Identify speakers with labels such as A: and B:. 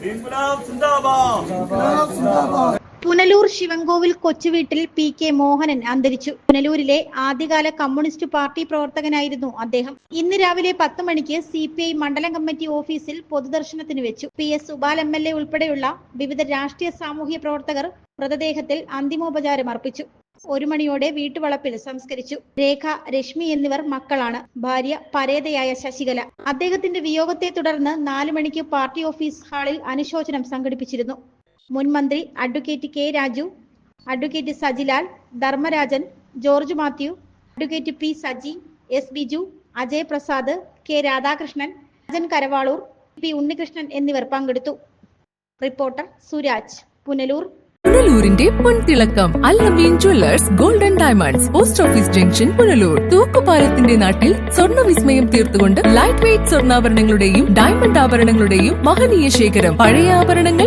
A: इंकलाब जिंदाबाद इंकलाब जिंदाबाद
B: പുനലൂർ ശിവൻകോവിൽ കൊച്ചുവീട്ടിൽ പി കെ മോഹനൻ അന്തരിച്ചു. പുനലൂരിലെ ആദ്യകാല കമ്മ്യൂണിസ്റ്റ് പാർട്ടി പ്രവർത്തകനായിരുന്നു അദ്ദേഹം. ഇന്ന് രാവിലെ പത്ത് മണിക്ക് സി പി ഐ മണ്ഡലം കമ്മിറ്റി ഓഫീസിൽ പൊതുദർശനത്തിന് വെച്ചു. P S Subal M L A ഉൾപ്പെടെയുള്ള വിവിധ രാഷ്ട്രീയ സാമൂഹ്യ പ്രവർത്തകർ മൃതദേഹത്തിൽ അന്തിമോപചാരം അർപ്പിച്ചു. ഒരു മണിയോടെ വീട്ടുവളപ്പിൽ സംസ്കരിച്ചു. രേഖ രശ്മി എന്നിവർ മക്കളാണ്. ഭാര്യ പരേതയായ ശശികല. അദ്ദേഹത്തിന്റെ വിയോഗത്തെ തുടർന്ന് നാലു മണിക്ക് പാർട്ടി ഓഫീസ് ഹാളിൽ അനുശോചനം സംഘടിപ്പിച്ചിരുന്നു. മുൻ മന്ത്രി advocate K Raju advocate Sajilal Dharmarajan George Mathew advocate P Saji S Biju Ajay Prasad K Radhakrishnan Rajan Karavalur P Unnikrishnan എന്നിവർ പങ്കെടുത്തു. റിപ്പോർട്ടർ സുരാജ് പുനലൂർ.
C: പുനലൂരിന്റെ പൊൻതിളക്കം Al Ameen jewellers golden diamonds post office junction Punalur. തൂക്കുപാലത്തിന്റെ നാട്ടിൽ സ്വർണ വിസ്മയം തീർത്തുകൊണ്ട് light weight സ്വർണാഭരണങ്ങളുടെയും diamond ആഭരണങ്ങളുടെയും മഹനീയ ശേഖരം. പഴയ ആഭരണങ്ങൾ